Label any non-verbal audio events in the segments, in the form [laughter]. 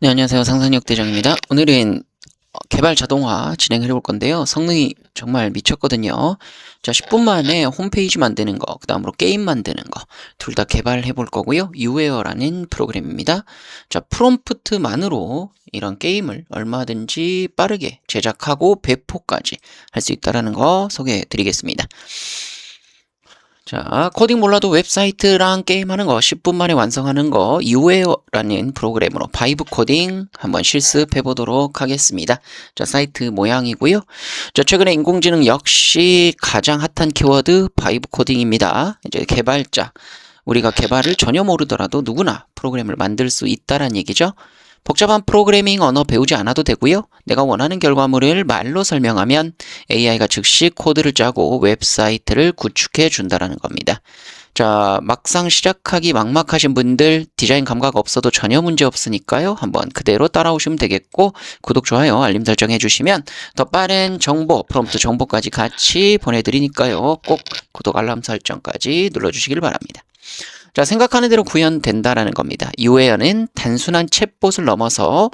네, 안녕하세요. 상상력 대장입니다. 오늘은 어, 개발 자동화 진행을 해볼 건데요. 성능이 정말 미쳤거든요. 자, 10분 만에 홈페이지 만드는 거, 그 다음으로 게임 만드는 거, 둘 다 개발해 볼 거고요. 유웨어라는 프로그램입니다. 자, 프롬프트만으로 이런 게임을 얼마든지 빠르게 제작하고 배포까지 할 수 있다라는 거 소개해 드리겠습니다. 자, 코딩 몰라도 웹사이트랑 게임하는 거 10분 만에 완성하는 거 유웨어라는 프로그램으로 바이브 코딩 한번 실습해 보도록 하겠습니다. 자, 사이트 모양이고요. 자, 최근에 인공지능 역시 가장 핫한 키워드 바이브 코딩입니다. 이제 개발자 우리가 개발을 전혀 모르더라도 누구나 프로그램을 만들 수 있다란 얘기죠. 복잡한 프로그래밍 언어 배우지 않아도 되고요. 내가 원하는 결과물을 말로 설명하면 AI가 즉시 코드를 짜고 웹사이트를 구축해 준다라는 겁니다. 자, 막상 시작하기 막막하신 분들 디자인 감각 없어도 전혀 문제 없으니까요. 한번 그대로 따라오시면 되겠고 구독, 좋아요, 알림 설정 해주시면 더 빠른 정보, 프롬프트 정보까지 같이 보내드리니까요. 꼭 구독, 알람 설정까지 눌러주시길 바랍니다. 자, 생각하는 대로 구현된다라는 겁니다. UAR은 단순한 챗봇을 넘어서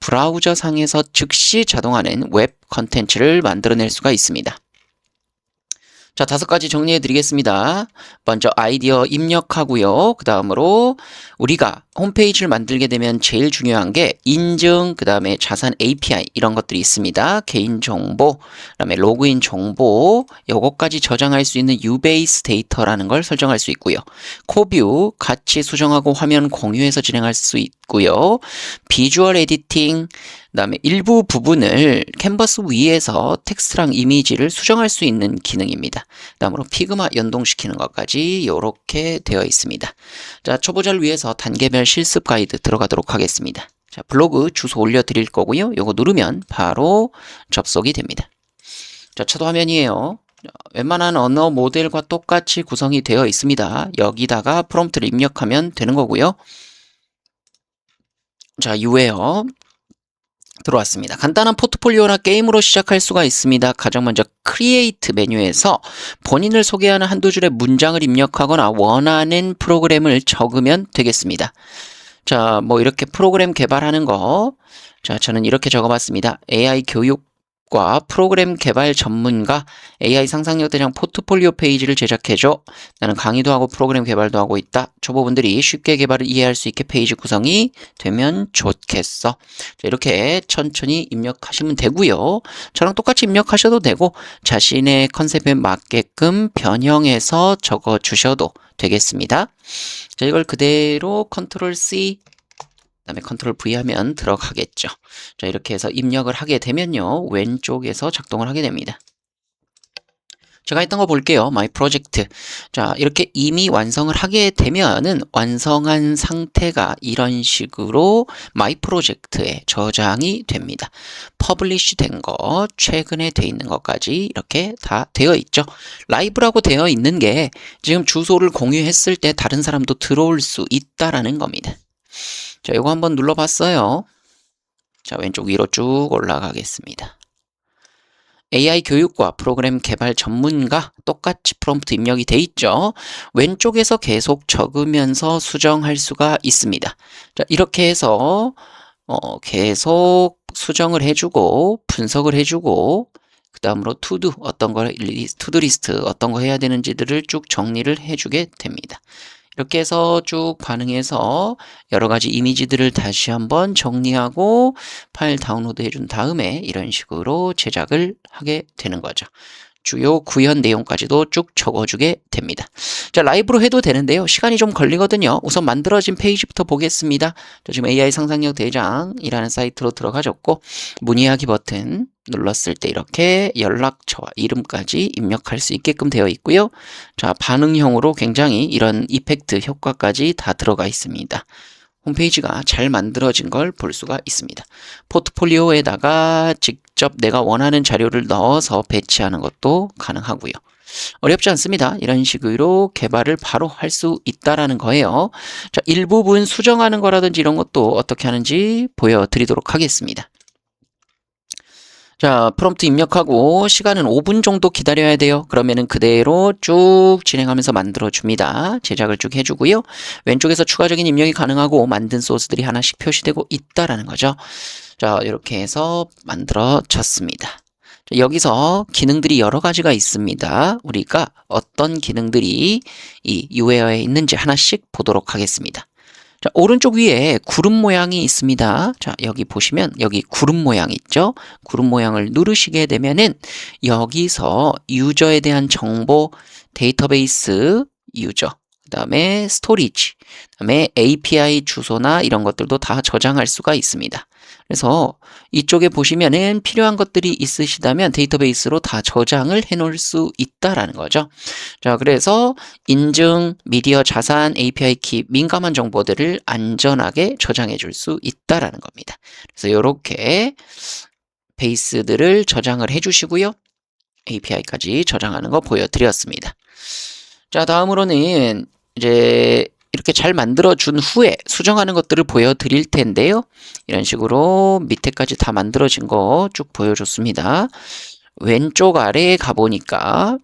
브라우저 상에서 즉시 자동화하는 웹 컨텐츠를 만들어낼 수가 있습니다. 자, 다섯 가지 정리해 드리겠습니다. 먼저 아이디어 입력하고요. 그 다음으로 우리가 홈페이지를 만들게 되면 제일 중요한 게 인증, 그 다음에 자산 API 이런 것들이 있습니다. 개인정보, 그 다음에 로그인 정보, 요것까지 저장할 수 있는 유베이스 데이터라는 걸 설정할 수 있고요. 코뷰, 같이 수정하고 화면 공유해서 진행할 수 있고요. 비주얼 에디팅, 그다음에 일부 부분을 캔버스 위에서 텍스트랑 이미지를 수정할 수 있는 기능입니다. 그다음으로 피그마 연동시키는 것까지 이렇게 되어 있습니다. 자, 초보자를 위해서 단계별 실습 가이드 들어가도록 하겠습니다. 자, 블로그 주소 올려드릴 거고요. 요거 누르면 바로 접속이 됩니다. 자, 차도 화면이에요. 웬만한 언어 모델과 똑같이 구성이 되어 있습니다. 여기다가 프롬프트를 입력하면 되는 거고요. 자, 유웨어 들어왔습니다. 간단한 포트폴리오나 게임으로 시작할 수가 있습니다. 가장 먼저 크리에이트 메뉴에서 본인을 소개하는 한두 줄의 문장을 입력하거나 원하는 프로그램을 적으면 되겠습니다. 자, 뭐 이렇게 프로그램 개발하는 거. 자, 저는 이렇게 적어봤습니다. AI 교육 과 프로그램 개발 전문가 AI 상상력 대장 포트폴리오 페이지를 제작해줘. 나는 강의도 하고 프로그램 개발도 하고 있다. 초보분들이 쉽게 개발을 이해할 수 있게 페이지 구성이 되면 좋겠어. 이렇게 천천히 입력하시면 되고요. 저랑 똑같이 입력하셔도 되고 자신의 컨셉에 맞게끔 변형해서 적어 주셔도 되겠습니다. 자, 이걸 그대로 컨트롤 C 다음에 컨트롤 V 하면 들어가겠죠. 자, 이렇게 해서 입력을 하게 되면요. 왼쪽에서 작동을 하게 됩니다. 제가 했던 거 볼게요. My Project. 자, 이렇게 이미 완성을 하게 되면은 완성한 상태가 이런 식으로 My Project에 저장이 됩니다. 퍼블리시 된 거, 최근에 돼 있는 것까지 이렇게 다 되어 있죠. 라이브라고 되어 있는 게 지금 주소를 공유했을 때 다른 사람도 들어올 수 있다라는 겁니다. 자, 이거 한번 눌러봤어요. 자, 왼쪽 위로 쭉 올라가겠습니다. AI 교육과 프로그램 개발 전문가 똑같이 프롬프트 입력이 돼 있죠. 왼쪽에서 계속 적으면서 수정할 수가 있습니다. 자, 이렇게 해서 어, 계속 수정을 해주고 분석을 해주고 그 다음으로 투두 어떤 걸 투두 리스트 어떤 거 해야 되는지들을 쭉 정리를 해주게 됩니다. 이렇게 해서 쭉 반응해서 여러 가지 이미지들을 다시 한번 정리하고 파일 다운로드 해준 다음에 이런 식으로 제작을 하게 되는 거죠. 주요 구현 내용까지도 쭉 적어주게 됩니다. 자, 라이브로 해도 되는데요. 시간이 좀 걸리거든요. 우선 만들어진 페이지부터 보겠습니다. 자, 지금 AI 상상력 대장이라는 사이트로 들어가졌고, 문의하기 버튼 눌렀을 때 이렇게 연락처와 이름까지 입력할 수 있게끔 되어 있고요. 자, 반응형으로 굉장히 이런 이펙트 효과까지 다 들어가 있습니다. 홈페이지가 잘 만들어진 걸 볼 수가 있습니다. 포트폴리오에다가 직접 내가 원하는 자료를 넣어서 배치하는 것도 가능하고요. 어렵지 않습니다. 이런 식으로 개발을 바로 할 수 있다라는 거예요. 자, 일부분 수정하는 거라든지 이런 것도 어떻게 하는지 보여드리도록 하겠습니다. 자, 프롬프트 입력하고 시간은 5분 정도 기다려야 돼요. 그러면은 그대로 쭉 진행하면서 만들어 줍니다. 제작을 쭉 해주고요. 왼쪽에서 추가적인 입력이 가능하고 만든 소스들이 하나씩 표시되고 있다라는 거죠. 자, 이렇게 해서 만들어졌습니다. 자, 여기서 기능들이 여러 가지가 있습니다. 우리가 어떤 기능들이 이 UAR에 있는지 하나씩 보도록 하겠습니다. 자, 오른쪽 위에 구름 모양이 있습니다. 자, 여기 보시면 여기 구름 모양 있죠? 구름 모양을 누르시게 되면은 여기서 유저에 대한 정보 데이터베이스 유저 그 다음에 스토리지 그 다음에 API 주소나 이런 것들도 다 저장할 수가 있습니다. 그래서 이쪽에 보시면은 필요한 것들이 있으시다면 데이터베이스로 다 저장을 해 놓을 수 있다라는 거죠. 자, 그래서 인증, 미디어 자산, API 키, 민감한 정보들을 안전하게 저장해 줄 수 있다라는 겁니다. 그래서 이렇게 베이스들을 저장을 해 주시고요. API까지 저장하는 거 보여드렸습니다. 자, 다음으로는 이제 이렇게 잘 만들어 준 후에 수정하는 것들을 보여드릴 텐데요. 이런 식으로 밑에까지 다 만들어진 거 쭉 보여줬습니다. 왼쪽 아래에 가보니까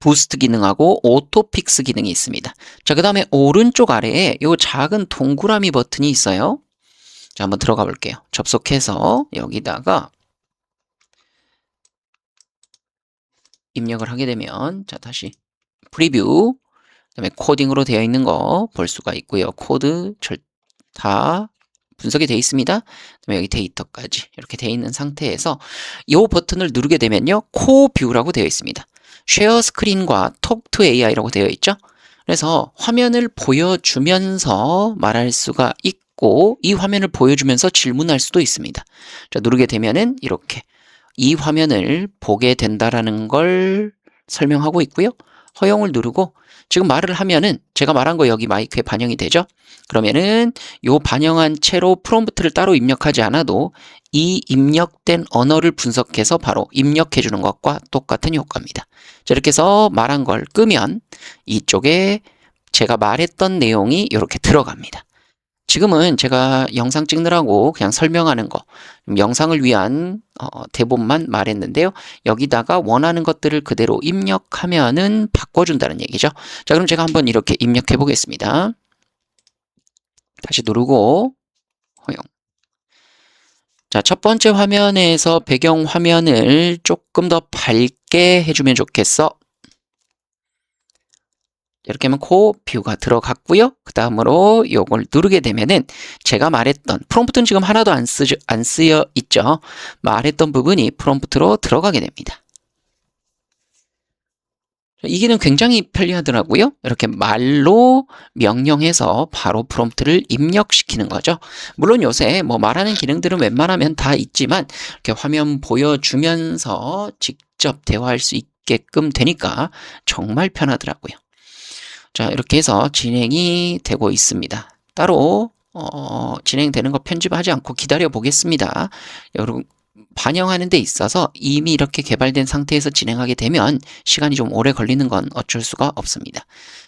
부스트 기능하고 오토픽스 기능이 있습니다. 자, 그 다음에 오른쪽 아래에 이 작은 동그라미 버튼이 있어요. 자, 한번 들어가 볼게요. 접속해서 여기다가 입력을 하게 되면 자, 다시 프리뷰 그다음에 코딩으로 되어 있는 거 볼 수가 있고요. 코드 절, 다 분석이 되어 있습니다. 그다음에 여기 데이터까지 이렇게 되어 있는 상태에서 이 버튼을 누르게 되면요. 코뷰라고 되어 있습니다. 쉐어 스크린과 톡투 AI라고 되어 있죠. 그래서 화면을 보여주면서 말할 수가 있고 이 화면을 보여주면서 질문할 수도 있습니다. 자, 누르게 되면은 이렇게 이 화면을 보게 된다라는 걸 설명하고 있고요. 허용을 누르고 지금 말을 하면은 제가 말한 거 여기 마이크에 반영이 되죠? 그러면은 요 반영한 채로 프롬프트를 따로 입력하지 않아도 이 입력된 언어를 분석해서 바로 입력해 주는 것과 똑같은 효과입니다. 자, 이렇게 해서 말한 걸 끄면 이쪽에 제가 말했던 내용이 이렇게 들어갑니다. 지금은 제가 영상 찍느라고 그냥 설명하는 거, 영상을 위한 어, 대본만 말했는데요. 여기다가 원하는 것들을 그대로 입력하면은 바꿔준다는 얘기죠. 자, 그럼 제가 한번 이렇게 입력해 보겠습니다. 다시 누르고 허용. 자, 첫 번째 화면에서 배경 화면을 조금 더 밝게 해주면 좋겠어. 이렇게 하면 코 뷰가 들어갔고요. 그 다음으로 요걸 누르게 되면은 제가 말했던 프롬프트는 지금 하나도 안, 쓰, 안 쓰여 있죠. 말했던 부분이 프롬프트로 들어가게 됩니다. 이 기능 굉장히 편리하더라고요. 이렇게 말로 명령해서 바로 프롬프트를 입력시키는 거죠. 물론 요새 뭐 말하는 기능들은 웬만하면 다 있지만 이렇게 화면 보여주면서 직접 대화할 수 있게끔 되니까 정말 편하더라고요. 자, 이렇게 해서 진행이 되고 있습니다. 따로 어, 진행되는 거 편집하지 않고 기다려 보겠습니다. 여러분 반영하는 데 있어서 이미 이렇게 개발된 상태에서 진행하게 되면 시간이 좀 오래 걸리는 건 어쩔 수가 없습니다.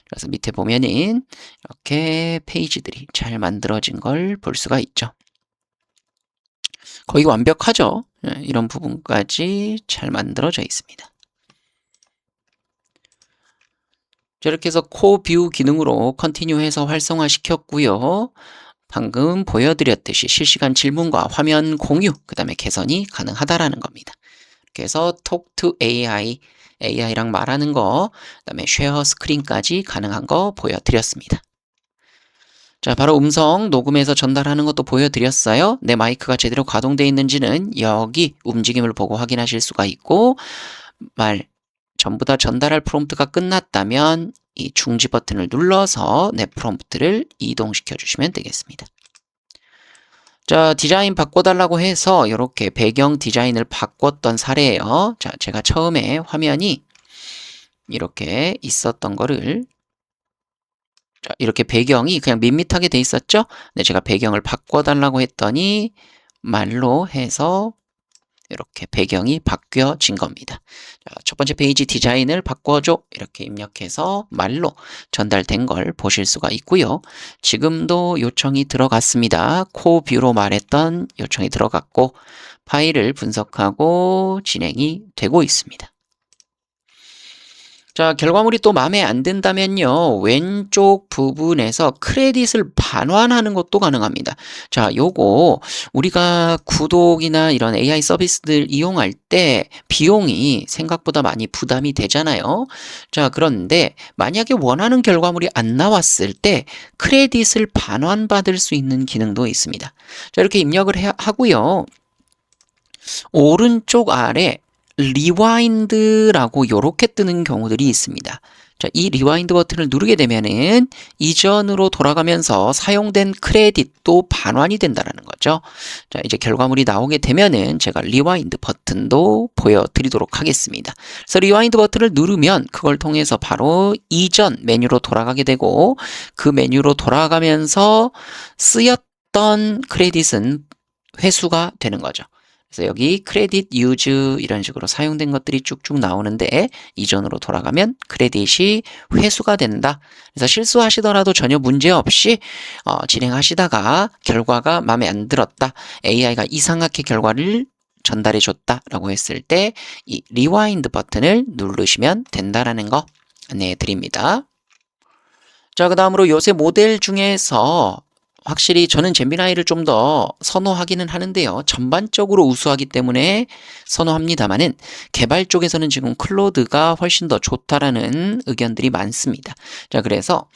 그래서 밑에 보면은 이렇게 페이지들이 잘 만들어진 걸 볼 수가 있죠. 거의 완벽하죠. 예, 이런 부분까지 잘 만들어져 있습니다. 이렇게 해서 코 뷰 기능으로 컨티뉴해서 활성화 시켰고요. 방금 보여드렸듯이 실시간 질문과 화면 공유, 그 다음에 개선이 가능하다라는 겁니다. 그래서 Talk to AI, AI랑 말하는 거, 그 다음에 쉐어 스크린까지 가능한 거 보여드렸습니다. 자, 바로 음성 녹음해서 전달하는 것도 보여드렸어요. 내 마이크가 제대로 가동되어 있는지는 여기 움직임을 보고 확인하실 수가 있고, 말 전부 다 전달할 프롬프트가 끝났다면 이 중지 버튼을 눌러서 내 프롬프트를 이동시켜 주시면 되겠습니다. 자, 디자인 바꿔달라고 해서 이렇게 배경 디자인을 바꿨던 사례예요. 자, 제가 처음에 화면이 이렇게 있었던 거를 자, 이렇게 배경이 그냥 밋밋하게 돼 있었죠? 네, 제가 배경을 바꿔달라고 했더니 말로 해서 이렇게 배경이 바뀌어진 겁니다. 자, 첫 번째 페이지 디자인을 바꿔줘 이렇게 입력해서 말로 전달된 걸 보실 수가 있고요. 지금도 요청이 들어갔습니다. 코뷰로 말했던 요청이 들어갔고 파일을 분석하고 진행이 되고 있습니다. 자, 결과물이 또 마음에 안 든다면요. 왼쪽 부분에서 크레딧을 반환하는 것도 가능합니다. 자, 요거 우리가 구독이나 이런 AI 서비스들 이용할 때 비용이 생각보다 많이 부담이 되잖아요. 자, 그런데 만약에 원하는 결과물이 안 나왔을 때 크레딧을 반환받을 수 있는 기능도 있습니다. 자, 이렇게 입력을 해, 하고요. 오른쪽 아래 리와인드라고 이렇게 뜨는 경우들이 있습니다. 자, 이 리와인드 버튼을 누르게 되면은 이전으로 돌아가면서 사용된 크레딧도 반환이 된다라는 거죠. 자, 이제 결과물이 나오게 되면은 제가 리와인드 버튼도 보여드리도록 하겠습니다. 그래서 리와인드 버튼을 누르면 그걸 통해서 바로 이전 메뉴로 돌아가게 되고 그 메뉴로 돌아가면서 쓰였던 크레딧은 회수가 되는 거죠. 그래서 여기 크레딧 유즈 이런 식으로 사용된 것들이 쭉쭉 나오는데 이전으로 돌아가면 크레딧이 회수가 된다. 그래서 실수하시더라도 전혀 문제 없이 어, 진행하시다가 결과가 마음에 안 들었다. AI가 이상하게 결과를 전달해 줬다라고 했을 때 이 리와인드 버튼을 누르시면 된다라는 거 안내해 드립니다. 자, 그 다음으로 요새 모델 중에서 확실히 저는 잼비나이를 좀 더 선호하기는 하는데요. 전반적으로 우수하기 때문에 선호합니다만은 개발 쪽에서는 지금 클로드가 훨씬 더 좋다라는 의견들이 많습니다. 자, 그래서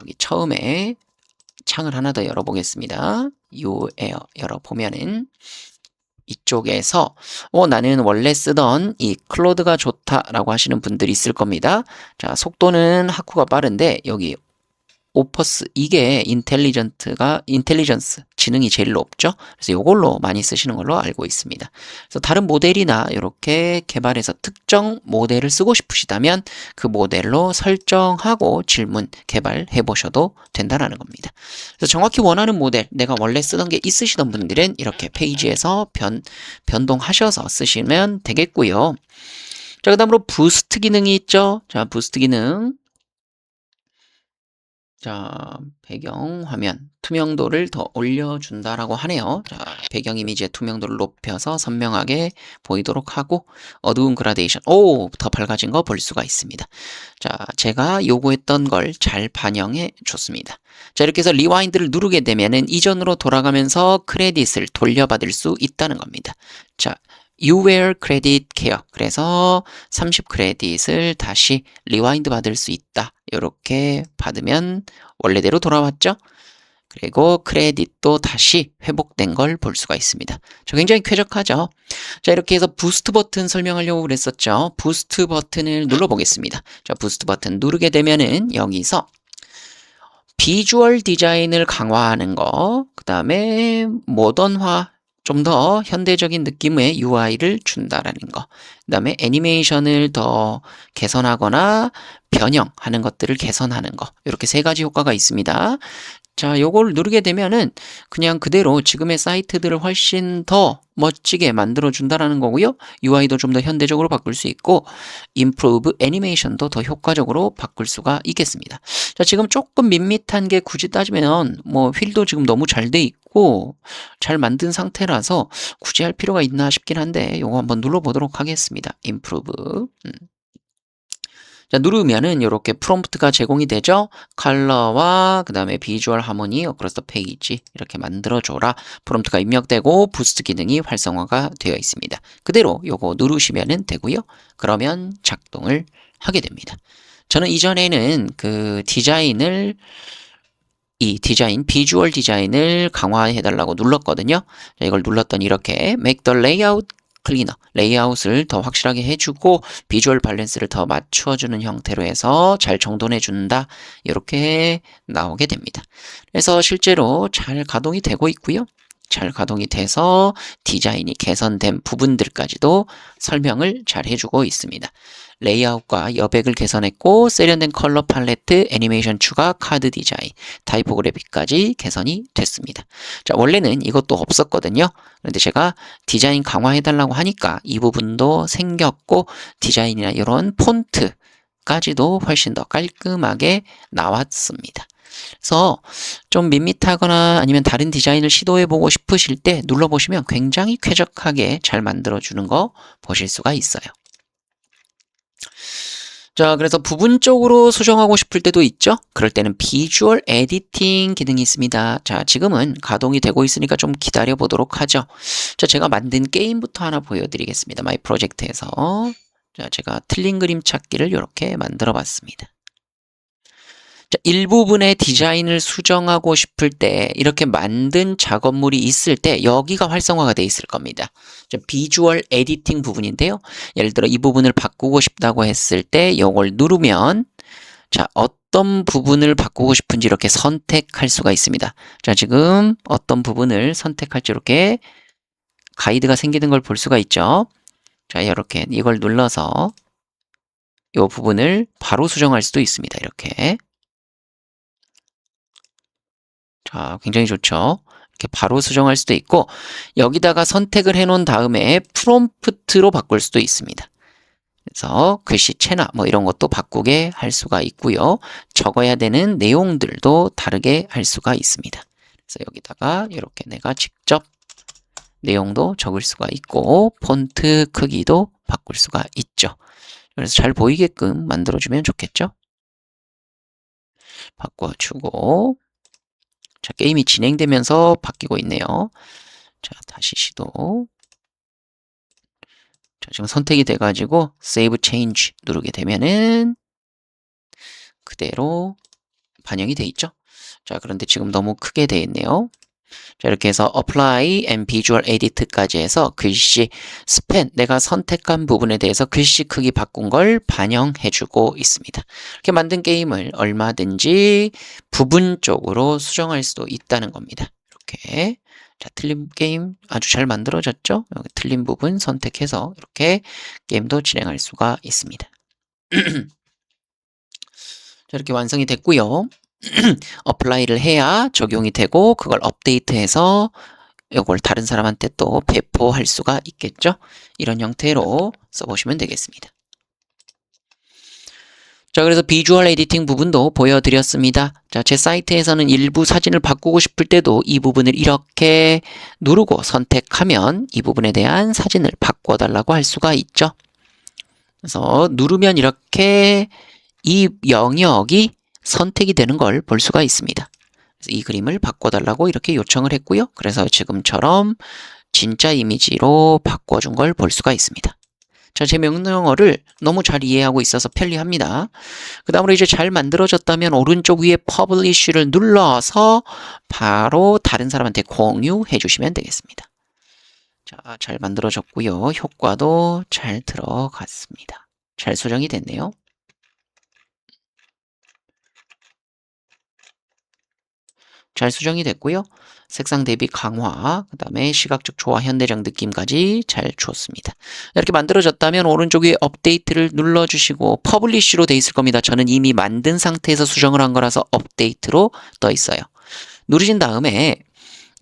여기 처음에 창을 하나 더 열어보겠습니다. 요 에어 열어보면은 이쪽에서 어, 나는 원래 쓰던 이 클로드가 좋다라고 하시는 분들이 있을 겁니다. 자, 속도는 하쿠가 빠른데 여기 오퍼스 이게 인텔리전트가 인텔리전스 지능이 제일 높죠. 그래서 이걸로 많이 쓰시는 걸로 알고 있습니다. 그래서 다른 모델이나 이렇게 개발해서 특정 모델을 쓰고 싶으시다면 그 모델로 설정하고 질문 개발해 보셔도 된다라는 겁니다. 그래서 정확히 원하는 모델 내가 원래 쓰던 게 있으시던 분들은 이렇게 페이지에서 변 변동하셔서 쓰시면 되겠고요. 자, 그 다음으로 부스트 기능이 있죠. 자, 부스트 기능 자, 배경 화면 투명도를 더 올려준다라고 하네요. 자, 배경 이미지의 투명도를 높여서 선명하게 보이도록 하고 어두운 그라데이션, 오, 더 밝아진 거 볼 수가 있습니다. 자, 제가 요구했던 걸 잘 반영해 줬습니다. 자, 이렇게 해서 리와인드를 누르게 되면은 이전으로 돌아가면서 크레딧을 돌려받을 수 있다는 겁니다. 자, You were credit care. 그래서 30 크레딧을 다시 리와인드 받을 수 있다. 이렇게 받으면 원래대로 돌아왔죠? 그리고 크레딧도 다시 회복된 걸 볼 수가 있습니다. 저 굉장히 쾌적하죠? 자, 이렇게 해서 부스트 버튼 설명하려고 그랬었죠? 부스트 버튼을 눌러보겠습니다. 자, 부스트 버튼 누르게 되면은 여기서 비주얼 디자인을 강화하는 거, 그 다음에 모던화 좀 더 현대적인 느낌의 UI를 준다라는 거. 그 다음에 애니메이션을 더 개선하거나 변형하는 것들을 개선하는 거. 이렇게 세 가지 효과가 있습니다. 자, 요걸 누르게 되면은 그냥 그대로 지금의 사이트들을 훨씬 더 멋지게 만들어 준다라는 거고요. UI도 좀 더 현대적으로 바꿀 수 있고 improve 애니메이션도 더 효과적으로 바꿀 수가 있겠습니다. 자, 지금 조금 밋밋한 게 굳이 따지면 뭐 휠도 지금 너무 잘 돼 있고 잘 만든 상태라서 굳이 할 필요가 있나 싶긴 한데 요거 한번 눌러 보도록 하겠습니다. improve. 음. 자, 누르면은 이렇게 프롬프트가 제공이 되죠. 컬러와 그 다음에 비주얼 하모니 어크로스 더 페이지 이렇게 만들어줘라. 프롬프트가 입력되고 부스트 기능이 활성화가 되어 있습니다. 그대로 요거 누르시면은 되고요. 그러면 작동을 하게 됩니다. 저는 이전에는 그 디자인을 이 디자인, 비주얼 디자인을 강화해 달라고 눌렀거든요. 자, 이걸 눌렀더니 이렇게 make the layout 클리너, 레이아웃을 더 확실하게 해주고 비주얼 밸런스를 더 맞추어주는 형태로 해서 잘 정돈해 준다. 이렇게 나오게 됩니다. 그래서 실제로 잘 가동이 되고 있고요. 잘 가동이 돼서 디자인이 개선된 부분들까지도 설명을 잘 해주고 있습니다. 레이아웃과 여백을 개선했고 세련된 컬러 팔레트, 애니메이션 추가, 카드 디자인, 타이포그래피까지 개선이 됐습니다. 자, 원래는 이것도 없었거든요. 그런데 제가 디자인 강화해달라고 하니까 이 부분도 생겼고 디자인이나 이런 폰트까지도 훨씬 더 깔끔하게 나왔습니다. 그래서 좀 밋밋하거나 아니면 다른 디자인을 시도해보고 싶으실 때 눌러보시면 굉장히 쾌적하게 잘 만들어주는 거 보실 수가 있어요. 자, 그래서 부분적으로 수정하고 싶을 때도 있죠? 그럴 때는 비주얼 에디팅 기능이 있습니다. 자, 지금은 가동이 되고 있으니까 좀 기다려 보도록 하죠. 자, 제가 만든 게임부터 하나 보여드리겠습니다. 마이 프로젝트에서. 자, 제가 틀린 그림 찾기를 이렇게 만들어 봤습니다. 자, 일부분의 디자인을 수정하고 싶을 때 이렇게 만든 작업물이 있을 때 여기가 활성화가 돼 있을 겁니다. 자, 비주얼 에디팅 부분인데요. 예를 들어 이 부분을 바꾸고 싶다고 했을 때 이걸 누르면 자, 어떤 부분을 바꾸고 싶은지 이렇게 선택할 수가 있습니다. 자, 지금 어떤 부분을 선택할지 이렇게 가이드가 생기는 걸 볼 수가 있죠. 자, 이렇게 이걸 눌러서 이 부분을 바로 수정할 수도 있습니다. 이렇게. 자, 굉장히 좋죠. 이렇게 바로 수정할 수도 있고 여기다가 선택을 해 놓은 다음에 프롬프트로 바꿀 수도 있습니다. 그래서 글씨체나 뭐 이런 것도 바꾸게 할 수가 있고요. 적어야 되는 내용들도 다르게 할 수가 있습니다. 그래서 여기다가 이렇게 내가 직접 내용도 적을 수가 있고 폰트 크기도 바꿀 수가 있죠. 그래서 잘 보이게끔 만들어주면 좋겠죠. 바꿔주고 자, 게임이 진행되면서 바뀌고 있네요. 자, 다시 시도. 자, 지금 선택이 돼가지고 Save Change 누르게 되면은 그대로 반영이 돼 있죠. 자, 그런데 지금 너무 크게 돼 있네요. 자, 이렇게 해서 Apply and Visual Edit까지 해서 글씨 스펜, 내가 선택한 부분에 대해서 글씨 크기 바꾼 걸 반영해주고 있습니다. 이렇게 만든 게임을 얼마든지 부분적으로 수정할 수도 있다는 겁니다. 이렇게. 자, 틀린 게임 아주 잘 만들어졌죠? 여기 틀린 부분 선택해서 이렇게 게임도 진행할 수가 있습니다. [clears throat] 자, 이렇게 완성이 됐고요. [clears throat] 어플라이를 해야 적용이 되고 그걸 업데이트해서 이걸 다른 사람한테 또 배포할 수가 있겠죠. 이런 형태로 써보시면 되겠습니다. 자, 그래서 비주얼 에디팅 부분도 보여드렸습니다. 자, 제 사이트에서는 일부 사진을 바꾸고 싶을 때도 이 부분을 이렇게 누르고 선택하면 이 부분에 대한 사진을 바꿔달라고 할 수가 있죠. 그래서 누르면 이렇게 이 영역이 선택이 되는 걸 볼 수가 있습니다. 이 그림을 바꿔달라고 이렇게 요청을 했고요. 그래서 지금처럼 진짜 이미지로 바꿔준 걸 볼 수가 있습니다. 자, 제 명령어를 너무 잘 이해하고 있어서 편리합니다. 그 다음으로 이제 잘 만들어졌다면 오른쪽 위에 Publish를 눌러서 바로 다른 사람한테 공유해 주시면 되겠습니다. 자, 잘 만들어졌고요. 효과도 잘 들어갔습니다. 잘 수정이 됐네요. 잘 수정이 됐고요. 색상 대비 강화, 그 다음에 시각적 조화, 현대적 느낌까지 잘 주었습니다. 이렇게 만들어졌다면 오른쪽 에 업데이트를 눌러주시고 퍼블리쉬로 돼 있을 겁니다. 저는 이미 만든 상태에서 수정을 한 거라서 업데이트로 떠 있어요. 누르신 다음에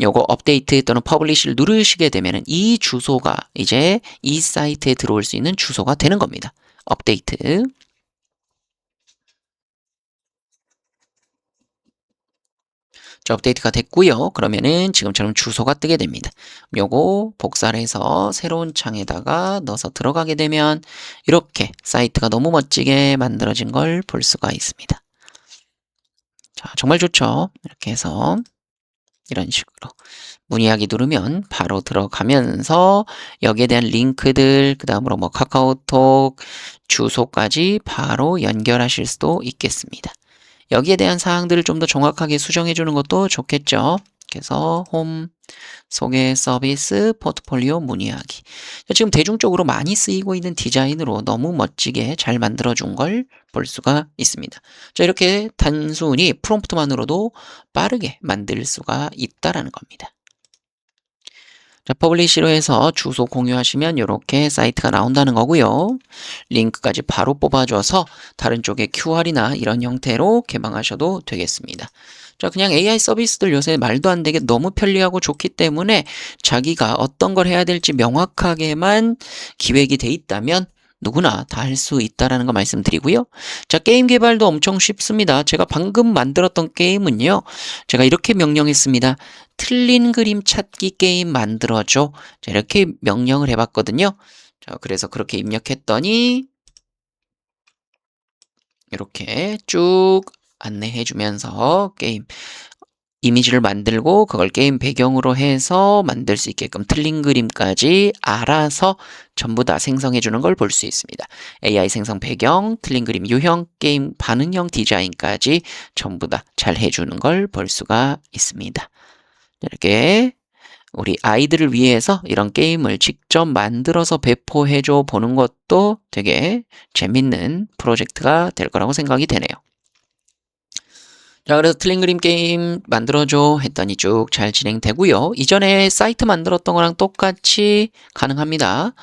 요거 업데이트 또는 퍼블리쉬를 누르시게 되면 이 주소가 이제 이 사이트에 들어올 수 있는 주소가 되는 겁니다. 업데이트 자, 업데이트가 됐고요. 그러면은 지금처럼 주소가 뜨게 됩니다. 요거 복사를 해서 새로운 창에다가 넣어서 들어가게 되면 이렇게 사이트가 너무 멋지게 만들어진 걸 볼 수가 있습니다. 자, 정말 좋죠? 이렇게 해서 이런 식으로 문의하기 누르면 바로 들어가면서 여기에 대한 링크들, 그 다음으로 뭐 카카오톡, 주소까지 바로 연결하실 수도 있겠습니다. 여기에 대한 사항들을 좀 더 정확하게 수정해 주는 것도 좋겠죠. 그래서 홈, 소개 서비스, 포트폴리오 문의하기. 지금 대중적으로 많이 쓰이고 있는 디자인으로 너무 멋지게 잘 만들어 준 걸 볼 수가 있습니다. 자, 이렇게 단순히 프롬프트만으로도 빠르게 만들 수가 있다라는 겁니다. 자, 퍼블리시로 해서 주소 공유하시면 이렇게 사이트가 나온다는 거고요. 링크까지 바로 뽑아줘서 다른 쪽에 QR이나 이런 형태로 개방하셔도 되겠습니다. 자, 그냥 AI 서비스들 요새 말도 안 되게 너무 편리하고 좋기 때문에 자기가 어떤 걸 해야 될지 명확하게만 기획이 돼 있다면 누구나 다 할 수 있다라는 거 말씀드리고요. 자, 게임 개발도 엄청 쉽습니다. 제가 방금 만들었던 게임은요. 제가 이렇게 명령했습니다. 틀린 그림 찾기 게임 만들어줘. 자, 이렇게 명령을 해봤거든요. 자, 그래서 그렇게 입력했더니 이렇게 쭉 안내해 주면서 게임 이미지를 만들고 그걸 게임 배경으로 해서 만들 수 있게끔 틀린 그림까지 알아서 전부 다 생성해 주는 걸 볼 수 있습니다. AI 생성 배경, 틀린 그림 유형, 게임 반응형 디자인까지 전부 다 잘 해주는 걸 볼 수가 있습니다. 이렇게 우리 아이들을 위해서 이런 게임을 직접 만들어서 배포해 줘 보는 것도 되게 재밌는 프로젝트가 될 거라고 생각이 되네요. 자, 그래서 틀린 그림 게임 만들어줘 했더니 쭉 잘 진행되고요. 이전에 사이트 만들었던 거랑 똑같이 가능합니다.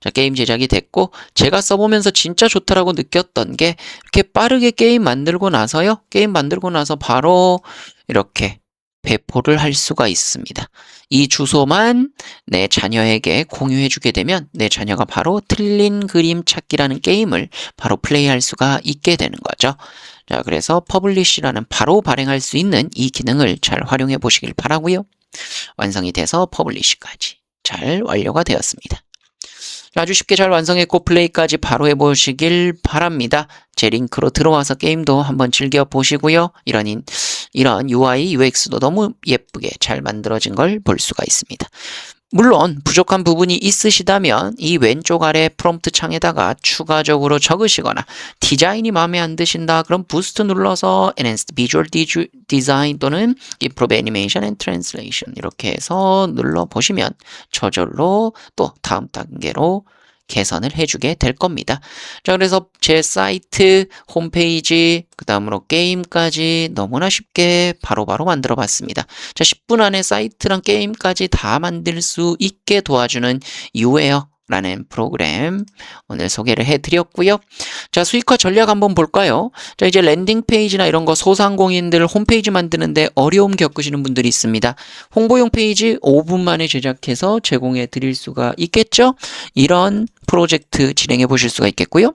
자, 게임 제작이 됐고, 제가 써보면서 진짜 좋다라고 느꼈던 게, 이렇게 빠르게 게임 만들고 나서요. 게임 만들고 나서 바로 이렇게 배포를 할 수가 있습니다. 이 주소만 내 자녀에게 공유해 주게 되면 내 자녀가 바로 틀린 그림 찾기라는 게임을 바로 플레이할 수가 있게 되는 거죠. 자, 그래서 퍼블리시라는 바로 발행할 수 있는 이 기능을 잘 활용해 보시길 바라고요. 완성이 돼서 퍼블리시까지 잘 완료가 되었습니다. 아주 쉽게 잘 완성했고 플레이까지 바로 해보시길 바랍니다. 제 링크로 들어와서 게임도 한번 즐겨보시고요. 이런, 인, 이런 UI, UX도 너무 예쁘게 잘 만들어진 걸 볼 수가 있습니다. 물론 부족한 부분이 있으시다면 이 왼쪽 아래 프롬프트 창에다가 추가적으로 적으시거나 디자인이 마음에 안 드신다 그럼 부스트 눌러서 Enhanced Visual Design 또는 Improve Animation and Translation 이렇게 해서 눌러 보시면 저절로 또 다음 단계로 개선을 해주게 될 겁니다. 자, 그래서 제 사이트, 홈페이지, 그 다음으로 게임까지 너무나 쉽게 바로바로 바로 만들어 봤습니다. 자, 10분 안에 사이트랑 게임까지 다 만들 수 있게 도와주는 유웨어 라는 프로그램 오늘 소개를 해드렸고요. 자, 수익화 전략 한번 볼까요? 자, 이제 랜딩 페이지나 이런 거 소상공인들 홈페이지 만드는데 어려움 겪으시는 분들이 있습니다. 홍보용 페이지 5분 만에 제작해서 제공해 드릴 수가 있겠죠? 이런 프로젝트 진행해 보실 수가 있겠고요.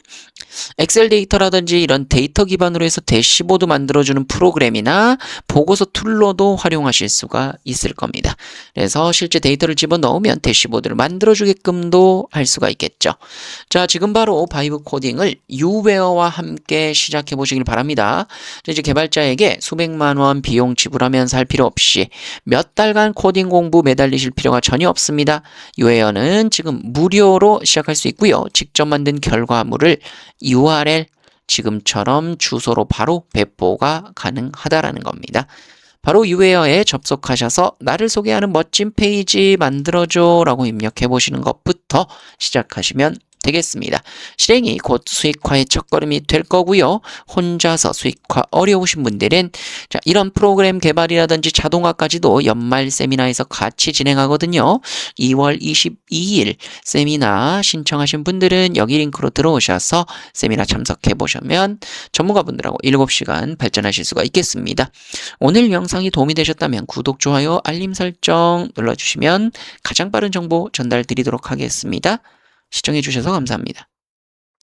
엑셀 데이터라든지 이런 데이터 기반으로 해서 대시보드 만들어주는 프로그램이나 보고서 툴로도 활용하실 수가 있을 겁니다. 그래서 실제 데이터를 집어넣으면 대시보드를 만들어주게끔도 할 수가 있겠죠. 자, 지금 바로 바이브 코딩을 유웨어와 함께 시작해 보시길 바랍니다. 이제 개발자에게 수백만 원 비용 지불하면서 할 필요 없이 몇 달간 코딩 공부 매달리실 필요가 전혀 없습니다. 유웨어는 지금 무료로 시작할 수 있고요. 직접 만든 결과물을 URL 지금처럼 주소로 바로 배포가 가능하다라는 겁니다. 바로 유웨어에 접속하셔서 나를 소개하는 멋진 페이지 만들어줘 라고 입력해 보시는 것부터 시작하시면 되겠습니다. 실행이 곧 수익화의 첫걸음이 될 거고요. 혼자서 수익화 어려우신 분들은 자, 이런 프로그램 개발이라든지 자동화까지도 연말 세미나에서 같이 진행하거든요. 2월 22일 세미나 신청하신 분들은 여기 링크로 들어오셔서 세미나 참석해 보시면 전문가분들하고 7시간 발전하실 수가 있겠습니다. 오늘 영상이 도움이 되셨다면 구독, 좋아요, 알림 설정 눌러주시면 가장 빠른 정보 전달 드리도록 하겠습니다. 시청해 주셔서 감사합니다.